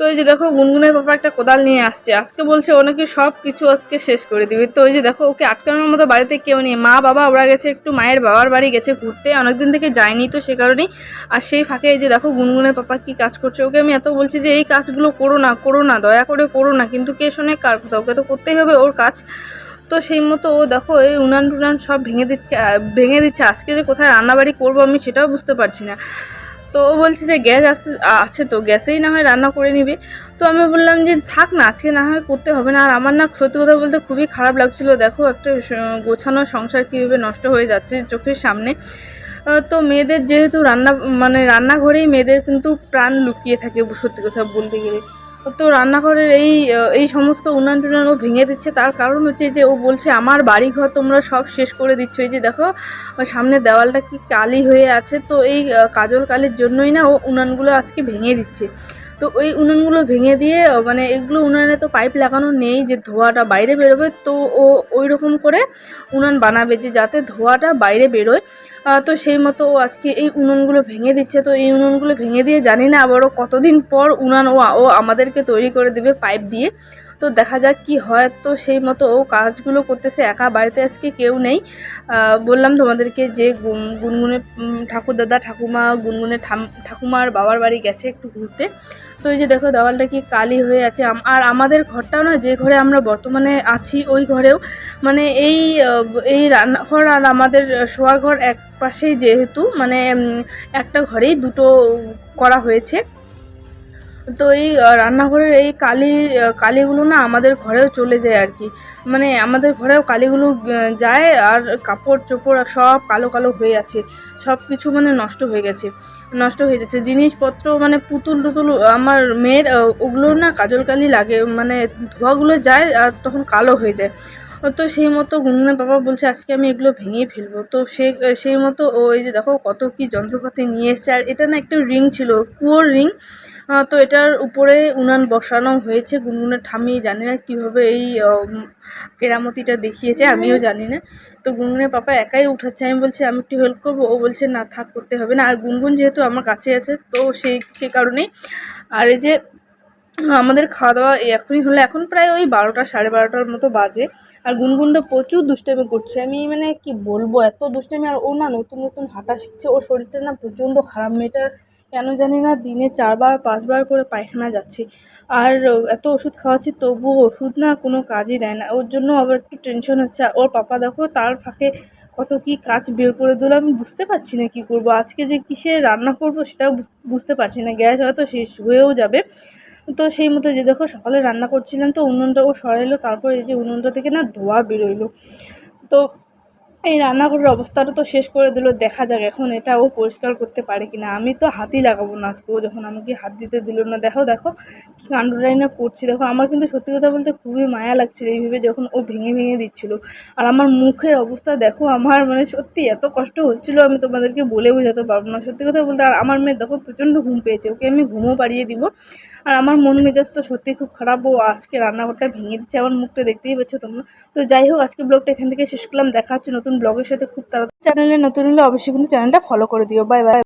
তো এই যে দেখো গুনগুনের বাবা একটা কোদাল নিয়ে আসছে। আজকে বলছে ও নাকি সব কিছু আজকে শেষ করে দিবে। তো ওই যে দেখো, ওকে আটকানোর মতো বাড়িতে কেউ নেই। মা বাবা, ওরা গেছে একটু মায়ের বাবার বাড়ি, গেছে ঘুরতে। অনেকদিন থেকে যায়নি তো সে কারণেই আর সেই ফাঁকে এই যে দেখো গুনগুনের পাপা কি কাজ করছে। ওকে আমি এত বলছি যে, এই কাজগুলো করো না করো না, দয়া করে করো না। কিন্তু কে শোনে কার কথা? ওকে তো করতেই হবে ওর কাজ। তো সেই মতো ও দেখো, এই উনান টুনান সব ভেঙে দিচ্ছে ভেঙে দিচ্ছে। আজকে যে কোথায় রান্নাবাড়ি করব আমি সেটাও বুঝতে পারছি না। তো ও বলছে যে গ্যাস আছে আছে তো, গ্যাসেই না হয় রান্না করে নিবে। তো আমি বললাম যে থাক না, আজকে না হয় করতে হবে না। আর আমার না সত্যি কথা বলতে খুবই খারাপ লাগছিল। দেখো একটা গোছানো সংসার কীভাবে নষ্ট হয়ে যাচ্ছে চোখের সামনে। তো মেয়েদের যেহেতু রান্না মানে রান্নাঘরেই মেয়েদের কিন্তু প্রাণ লুকিয়ে থাকে, সত্যি কথা বলতে গেলে। তো রান্নাঘরের এই এই সমস্ত উনান টুনান ও ভেঙে দিচ্ছে। তার কারণ হচ্ছে যে, ও বলছে, আমার বাড়ি ঘর তোমরা সব শেষ করে দিচ্ছ। এই যে দেখো সামনে দেওয়ালটা কি কালি হয়ে আছে। তো এই কাজল কালির জন্যই না, ও উনানগুলো আজকে ভেঙে দিচ্ছে। তো ওই উনুনগুলো ভেঙে দিয়ে মানে এগুলো উনুনে তো পাইপ লাগানো নেই যে ধোঁয়াটা বাইরে বেরোবে, তো ও ওই রকম করে উনুন বানাবে যে যাতে ধোঁয়াটা বাইরে বেরোয়। তো সেই মতো ও আজকে এই উনুনগুলো ভেঙে দিচ্ছে। তো এই উনুনগুলো ভেঙে দিয়ে জানি না আবারও কতদিন পর উনান ও আমাদেরকে তৈরি করে দেবে পাইপ দিয়ে। তো দেখা যাক কি হয়। তো সেই মতো ও কাজগুলো করতেছে, একা বাড়িতে আজকে কেউ নেই। বললাম তোমাদেরকে যে গুনগুনে ঠাকুরদাদা, ঠাকুমা গুনগুনে ঠাকুমার বাবার বাড়ি গেছে একটু ঘুরতে। তো এই যে দেখো দেওয়ালটা কি কালি হয়ে আছে। আর আমাদের ঘরটাও না, যে ঘরে আমরা বর্তমানে আছি, ওই ঘরেও। মানে এই এই রান্নাঘর আর আমাদের শোয়ার ঘর এক পাশেই যেহেতু মানে একটা ঘরেই দুটো করা হয়েছে। তো এই রান্নাঘরের এই কালি কালিগুলো না আমাদের ঘরেও চলে যায় আর কি। মানে আমাদের ঘরেও কালিগুলো যায় আর কাপড় চোপড় সব কালো কালো হয়ে আছে। সব কিছু মানে নষ্ট হয়ে গেছে, নষ্ট হয়ে যাচ্ছে। জিনিসপত্র মানে পুতুল টুতুল, আমার মেয়ের ওগুলো না কাজল কালি লাগে মানে ধোয়াগুলো যায় আর তখন কালো হয়ে যায়। তো সেই মতো গুনগুনের বাবা বলছে, আজকে আমি এগুলো ভেঙেই ফেলব। তো সে, সেই মতো ও এই যে দেখো কত কি যন্ত্রপাতি নিয়ে এসছে। আর এটা না একটা রিং ছিল, কুয়োর রিং। তো এটার উপরে উনান বসানো হয়েছে। গুনগুনের ঠামি জানি না কীভাবে এই কেরামতিটা দেখিয়েছে, আমিও জানি না। তো গুনগুনের পাপা একাই উঠাচ্ছে। আমি বলছি, আমি একটু হেল্প করব। ও বলছে, না, থাক, করতে হবে না। আর গুনগুন যেহেতু আমার কাছে আছে, তো সেই সে কারণেই। আর এই যে, আমাদের খাওয়া দাওয়া এখনই হলো। এখন প্রায় ওই বারোটা, সাড়ে বারোটার মতো বাজে। আর গুনগুনটা প্রচুর দুষ্টামি করছে। আমি মানে কি বলব? এত দুষ্টামি, আর ও না নতুন নতুন হাঁটা শিখছে। ওর শরীরটা না প্রচণ্ড খারাপ। মেয়েটা কেন জানি না দিনে চারবার, পাঁচবার করে পায়খানা যাচ্ছে। আর এত ওষুধ খাওয়াচ্ছি, তবুও ওষুধ না কোনো কাজই দেয় না। ওর জন্য আবার একটু টেনশন হচ্ছে। ওর পাপা দেখো, তার ফাঁকে কত কি কাজ বের করে দিল, আমি বুঝতে পারছি না কি করব। আজকে যে কিসে রান্না করব সেটাও বুঝ- বুঝতে পারছি না। গ্যাস হয়তো শেষ হয়েও যাবে। তো সেই মতো যে দেখো, সকালে রান্না করছিলাম তো উনুনটা ও সরাইলো, তারপর এই যে উনুনটা থেকে না ধোয়া বেরোইলো। তো এই রান্নাঘরের অবস্থাটা তো শেষ করে দিল, দেখা যাক এখন এটা ও পরিষ্কার করতে পারে কিনা। আমি তো হাতই লাগাবো না আজকে ও যখন আমাকে হাত দিতে দিল না। দেখো দেখো কি কাণ্ডটাই না করছি। দেখো, আমার কিন্তু সত্যি কথা বলতে খুবই মায়া লাগছিল এইভাবে যখন ও ভেঙে ভেঙে দিচ্ছিল। আর আমার মুখের অবস্থা দেখো, আমার মানে সত্যি এত কষ্ট হচ্ছিল, আমি তোমাদেরকে বলে বোঝাতে পারব না। সত্যি কথা বলতে, আর আমার মেয়ে দেখো প্রচণ্ড ঘুম পেয়েছে। ওকে আমি ঘুমও পাড়িয়ে দিব। আর আমার মন মেজাজ তো সত্যি খুব খারাপ। ও আজকে রান্নাঘরটা ভেঙে দিচ্ছে আমার মুখটা, দেখতেই পাচ্ছ তোমরা। তো যাই হোক, আজকে ব্লগটা এখান থেকে শেষ করলাম। দেখা হচ্ছে নতুন ব্লগের সাথে খুব তাড়াতাড়ি। চ্যানেলে নতুন হলে অবশ্যই কিন্তু চ্যানেলটা ফলো করে দিও। Bye bye